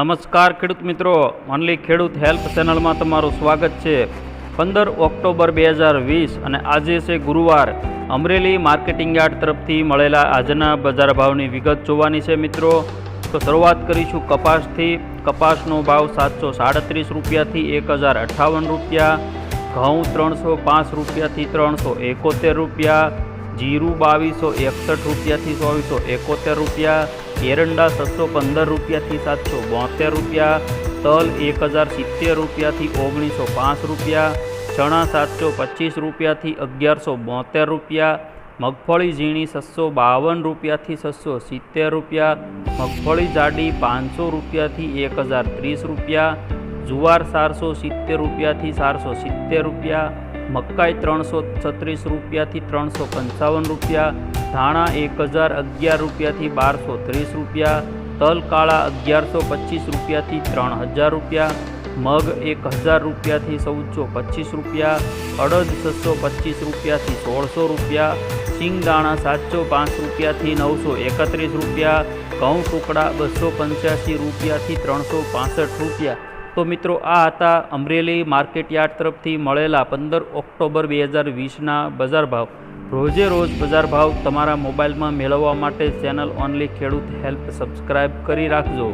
નમસ્કાર ખેડૂત મિત્રો. ઓનલી ખેડૂત હેલ્પ ચેનલમાં તમારું સ્વાગત છે. પંદર ઓક્ટોબર બે હજાર વીસ અને આજે છે ગુરુવાર. અમરેલી માર્કેટિંગ યાર્ડ તરફથી મળેલા આજના બજાર ભાવની વિગત જોવાની છે મિત્રો. તો શરૂઆત કરીશું કપાસથી. કપાસનો ભાવ સાતસો સાડત્રીસ રૂપિયાથી એક હજાર અઠ્ઠાવન રૂપિયા. ઘઉં ત્રણસો પાંચ રૂપિયાથી ત્રણસો એકોતેર રૂપિયા. જીરું બાવીસો એકસઠ રૂપિયાથી ચોવીસો એકોતેર રૂપિયા, એરંડા છસો પંદર રૂપિયાથી સાતસો બોતેર રૂપિયા, તલ એક હજાર સિત્તેર રૂપિયાથી ઓગણીસો પાંચ રૂપિયા, ચણા સાતસો પચીસ રૂપિયાથી અગિયારસો બોતેર રૂપિયા, મગફળી ઝીણી છસો બાવન રૂપિયાથી છસો સિત્તેર રૂપિયા, મગફળી જાડી પાંચસો રૂપિયાથી એક હજાર ત્રીસ રૂપિયા, જુવાર ચારસો સિત્તેર રૂપિયાથી ચારસો સિત્તેર રૂપિયા મકાઈ ત્રણસો છત્રીસ રૂપિયાથી ત્રણસો પંચાવન રૂપિયા, ધાણા એક હજાર અગિયાર રૂપિયાથી બારસો ત્રીસ રૂપિયા, તલ કાળા અગિયારસો પચીસ રૂપિયાથી ત્રણ હજાર રૂપિયા, મગ એક હજાર રૂપિયાથી ચૌદસો પચીસ રૂપિયા, અડદ છસો પચીસ રૂપિયાથી સોળસો રૂપિયા સિંગદાણા સાતસો પાંચ રૂપિયાથી નવસો એકત્રીસ રૂપિયા, ઘઉં ટુકડા બસો પંચ્યાસી રૂપિયાથી ત્રણસો પાસઠ રૂપિયા. તો મિત્રો આ હતા અમરેલી માર્કેટ યાર્ડ તરફથી મળેલા પંદર ઓક્ટોબર બે હજાર વીસના બજાર ભાવ. રોજે રોજ બજાર ભાવ તમારા મોબાઈલમાં મેળવવા માટે channel only Khedut help subscribe કરી રાખજો.